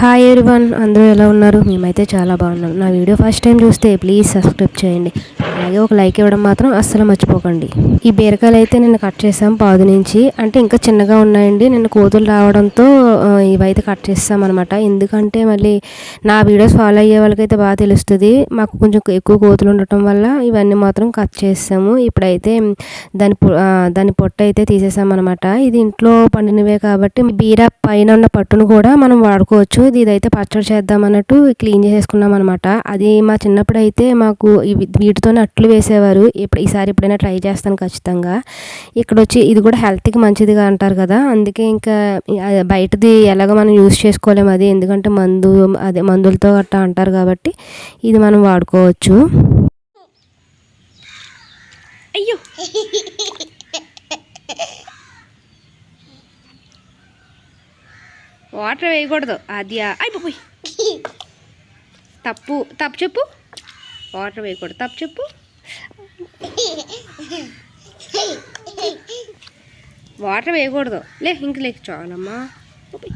Hi everyone అందరూ ఎలా ఉన్నారు? మేమైతే చాలా బాగున్నాం. నా వీడియో ఫస్ట్ టైం చూస్తే ప్లీజ్ సబ్స్క్రైబ్ చేయండి. అలాగే ఒక లైక్ ఇవ్వడం మాత్రం అస్సలు మర్చిపోకండి. ఈ బీరకాయలు అయితే నిన్న కట్ చేసాం పాదు నుంచి. అంటే ఇంకా చిన్నగా ఉన్నాయండి. నిన్న కోతులు రావడంతో ఇవైతే కట్ చేస్తాం అనమాట ఎందుకంటే మళ్ళీ నా వీడియోస్ ఫాలో అయ్యే వాళ్ళకైతే బాగా తెలుస్తుంది. మాకు కొంచెం ఎక్కువ కోతులు ఉండటం వల్ల ఇవన్నీ మాత్రం కట్ చేస్తాము. ఇప్పుడైతే దాని పొ- దాని పొట్టు అయితే తీసేసాం అనమాట ఇది ఇంట్లో పండినవే కాబట్టి బీర పైన ఉన్న పట్టును కూడా మనం వాడుకోవచ్చు. ఇది ఇదైతే పచ్చడి చేద్దాం అన్నట్టు క్లీన్ చేసేసుకున్నాం అనమాట అది మా చిన్నప్పుడు అయితే మాకు వీటితోనే కట్లు వేసేవారు. ఇప్పుడు ఈసారి ఎప్పుడైనా ట్రై చేస్తాను ఖచ్చితంగా. ఇక్కడ వచ్చి ఇది కూడా హెల్త్కి మంచిదిగా అంటారు కదా. అందుకే ఇంకా బయటది ఎలాగ మనం యూస్ చేసుకోలేము అది. ఎందుకంటే మందు అదే మందులతో గట్టా అంటారు కాబట్టి ఇది మనం వాడుకోవచ్చు. అయ్యో! వాటర్ వేయకూడదు. అది అయిపోయి తప్పు. తప్పు చెప్పు. వాటర్ వేయకూడదు. తప్పు చెప్పు. వాటర్ వేయకూడదు. లే ఇంక లేక చాలమ్మా. ఉప్పి.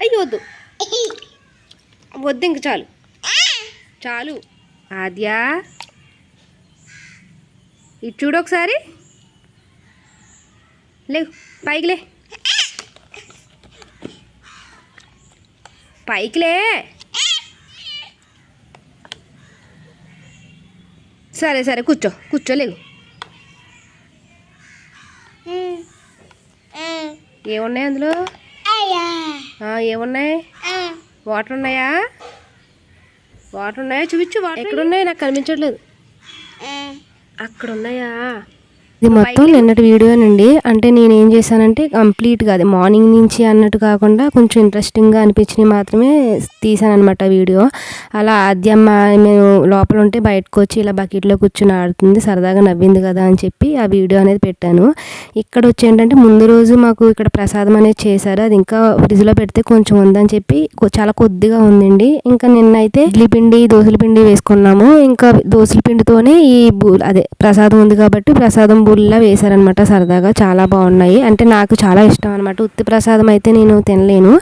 అయ్యో వద్దు. వద్దు ఇంక చాలు. చాలు. ఆద్యా. ఇటు చూడు ఒకసారి. లేవు పైకి లే. పైకి లే. సరే సరే కూర్చో కూర్చోలేవు ఏమున్నాయి అందులో? ఏమున్నాయి? వాటర్ ఉన్నాయా? వాటర్ ఉన్నాయా? చూపించు వాటర్. ఎక్కడ ఉన్నాయి నాకు కనిపించట్లేదు. అక్కడ ఉన్నాయా ఇది మొత్తం నిన్నటి వీడియోనండి అంటే నేను ఏం చేశానంటే కంప్లీట్గా అది మార్నింగ్ నుంచి అన్నట్టు కాకుండా కొంచెం ఇంట్రెస్టింగ్గా అనిపించినవి మాత్రమే తీసాను అనమాట వీడియో. అలా ఆద్యమ్మ మేము లోపల ఉంటే బయటకు వచ్చి ఇలా బకెట్లో కూర్చొని ఆడుతుంది సరదాగా నవ్వింది కదా అని చెప్పి ఆ వీడియో అనేది పెట్టాను. ఇక్కడ వచ్చి ఏంటంటే ముందు రోజు మాకు ఇక్కడ ప్రసాదం అనేది చేశారు. అది ఇంకా ఫ్రిడ్జ్లో పెడితే కొంచెం ఉందని చెప్పి చాలా కొద్దిగా ఉందండి. ఇంకా నిన్నైతే ఇడ్లీ పిండి దోశల పిండి వేసుకున్నాము. ఇంకా దోశల పిండితోనే ఈ బూ అదే ప్రసాదం ఉంది కాబట్టి ప్రసాదం బూల్లా వేశారనమాట సరదాగా. చాలా బాగున్నాయి. అంటే నాకు చాలా ఇష్టం అనమాట ఉత్తి ప్రసాదం అయితే నేను తినలేను.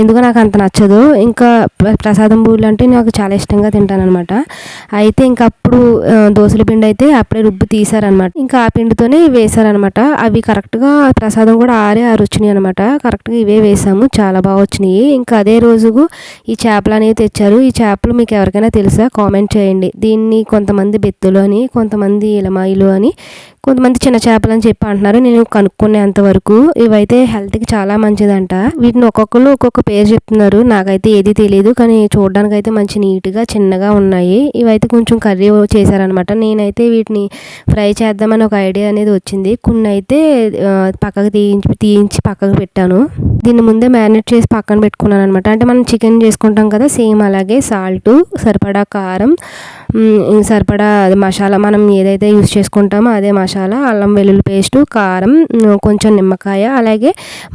ఎందుకు నాకు అంత నచ్చదు. ఇంకా ప్రసాదం పూలు అంటే నాకు చాలా ఇష్టంగా తింటానమాట అయితే ఇంకా అప్పుడు దోశల దోసల పిండి అయితే అప్పుడే రుబ్బు తీసారనమాట ఇంకా ఆ పిండితోనే వేశారనమాట అవి కరెక్ట్గా ప్రసాదం కూడా ఆరే ఆరు వచ్చినాయి అనమాట కరెక్ట్గా ఇవే వేసాము. చాలా బాగా వచ్చినాయి. ఇంకా అదే రోజు ఈ చేపలు అనేవి తెచ్చారు. ఈ చేపలు మీకు ఎవరికైనా తెలుసా? కామెంట్ చేయండి. దీన్ని కొంతమంది బెత్తులు అని కొంతమంది ఇలమాయిలు అని కొంతమంది చిన్న చేపలు అని చెప్పి అంటున్నారు. నేను కనుక్కునేంత వరకు ఇవైతే హెల్త్కి చాలా మంచిదంట. వీటిని ఒక్కొక్కరు ఒక్కొక్క పేరు చెప్తున్నారు. నాకైతే ఏది తెలియదు కానీ చూడడానికి అయితే మంచి నీట్గా చిన్నగా ఉన్నాయి. ఇవైతే కొంచెం కర్రీ చేశారనమాట నేనైతే వీటిని ఫ్రై చేద్దామని ఒక ఐడియా అనేది వచ్చింది. కొన్ని అయితే పక్కకు తీయించి తీయించి పక్కకు పెట్టాను. దీన్ని ముందే మ్యారినేట్ చేసి పక్కన పెట్టుకున్నాను అనమాట అంటే మనం చికెన్ చేసుకుంటాం కదా సేమ్ అలాగే సాల్ట్ సరిపడా కారం సరిపడా మసాలా మనం ఏదైతే యూస్ చేసుకుంటామో అదే మసాలా అల్లం వెల్లుల్లి పేస్టు కారం కొంచెం నిమ్మకాయ అలాగే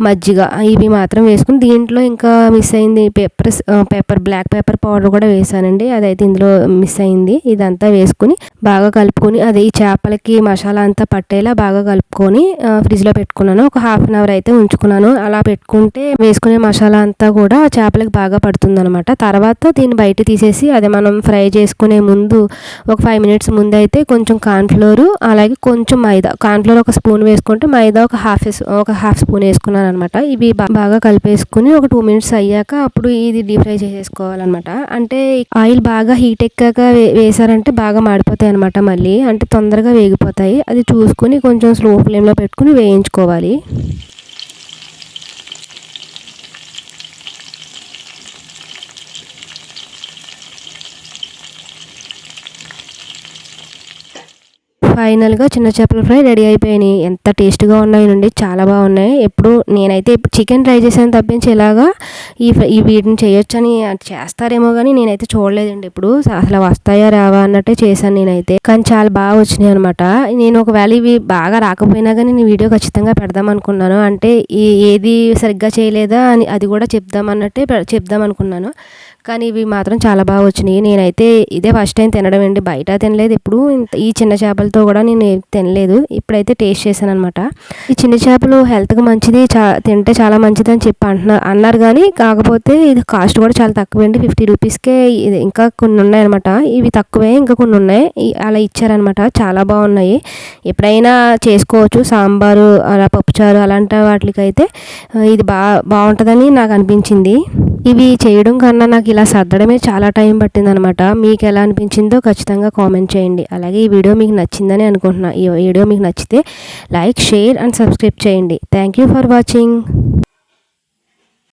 మజ్జిగ ఇవి మాత్రం వేసుకుని దీంట్లో ఇంకా మిస్ అయింది pepper pepper black pepper powder కూడా వేసానండి. అదైతే ఇందులో మిస్ అయింది. ఇదంతా వేసుకుని బాగా కలుపుకొని అదే ఈ చేపలకి మసాలా అంతా పట్టేలా బాగా కలుపుకొని ఫ్రిడ్జ్లో పెట్టుకున్నాను. ఒక హాఫ్ అన్ అవర్ అయితే ఉంచుకున్నాను. అలా పెట్టుకుంటే వేసుకునే మసాలా అంతా కూడా చేపలకి బాగా పడుతుంది అనమాట తర్వాత దీన్ని బయట తీసేసి అదే మనం ఫ్రై చేసుకునే ముందు ఒక ఫైవ్ మినిట్స్ ముందు అయితే కొంచెం కార్న్ఫ్లోర్ అలాగే కొంచెం మైదా. కార్న్ఫ్లోర్ ఒక స్పూన్ వేసుకుంటే మైదా ఒక హాఫ్ ఒక హాఫ్ స్పూన్ వేసుకున్నాను అనమాట ఇవి బాగా కలిపేసుకుని ఒక టూ మినిట్స్ అయ్యాక అప్పుడు ఇది డీప్ ఫ్రై చేసేసుకోవాలన్నమాట. అంటే ఆయిల్ బాగా హీట్ ఎక్కాక వేసారంటే బాగా మాడిపోతాయి అనమాట మళ్ళీ. అంటే తొందరగా వేగిపోతాయి. అది చూసుకుని కొంచెం స్లో ఫ్లేమ్లో పెట్టుకుని వేయించుకోవాలి. ఫైనల్గా చిన్న చేపల ఫ్రై రెడీ అయిపోయినాయి. ఎంత టేస్ట్గా ఉన్నాయి నుండి చాలా బాగున్నాయి. ఎప్పుడు నేనైతే చికెన్ ట్రై చేశాను తప్పించి ఇలాగా ఈ ఈ వీటిని చేయొచ్చని చేస్తారేమో కానీ నేనైతే చూడలేదండి ఇప్పుడు అసలు వస్తాయా రావా అన్నట్టే చేశాను నేనైతే. కానీ చాలా బాగా వచ్చినాయి అనమాట నేను ఒకవేళ ఇవి బాగా రాకపోయినా కానీ నేను వీడియో ఖచ్చితంగా పెడదాం అనుకున్నాను. అంటే ఏది సరిగ్గా చేయలేదా అని అది కూడా చెప్దాం అన్నట్టే చెప్దాం అనుకున్నాను. కానీ ఇవి మాత్రం చాలా బాగా వచ్చినాయి. నేనైతే ఇదే ఫస్ట్ టైం తినడం అండి. బయట తినలేదు ఇప్పుడు ఈ చిన్న చేపలతో కూడా నేను తినలేదు. ఇప్పుడైతే టేస్ట్ చేశాను అనమాట ఈ చిన్న చేపలు హెల్త్కి మంచిది. చా తింటే చాలా మంచిది అని చెప్పి అంటున్నారు అన్నారు కానీ కాకపోతే ఇది కాస్ట్ కూడా చాలా తక్కువ అండి. ఫిఫ్టీ రూపీస్కే ఇది ఇంకా కొన్ని ఉన్నాయి అనమాట ఇవి తక్కువే ఇంకా కొన్ని ఉన్నాయి. అలా ఇచ్చారనమాట చాలా బాగున్నాయి. ఎప్పుడైనా చేసుకోవచ్చు. సాంబారు అలా పప్పుచారు అలాంటి వాటికైతే ఇది బా బాగుంటుందని నాకు అనిపించింది. ఇవి చేయడం కన్నా నాకు ఇలా సర్దడమే చాలా టైం పట్టిందనమాట. మీకు ఎలా అనిపించిందో ఖచ్చితంగా కామెంట్ చేయండి. అలాగే ఈ వీడియో మీకు నచ్చిందని అనుకుంటున్నా. ఈ వీడియో మీకు నచ్చితే లైక్ షేర్ అండ్ సబ్స్క్రైబ్ చేయండి. Thank you for watching.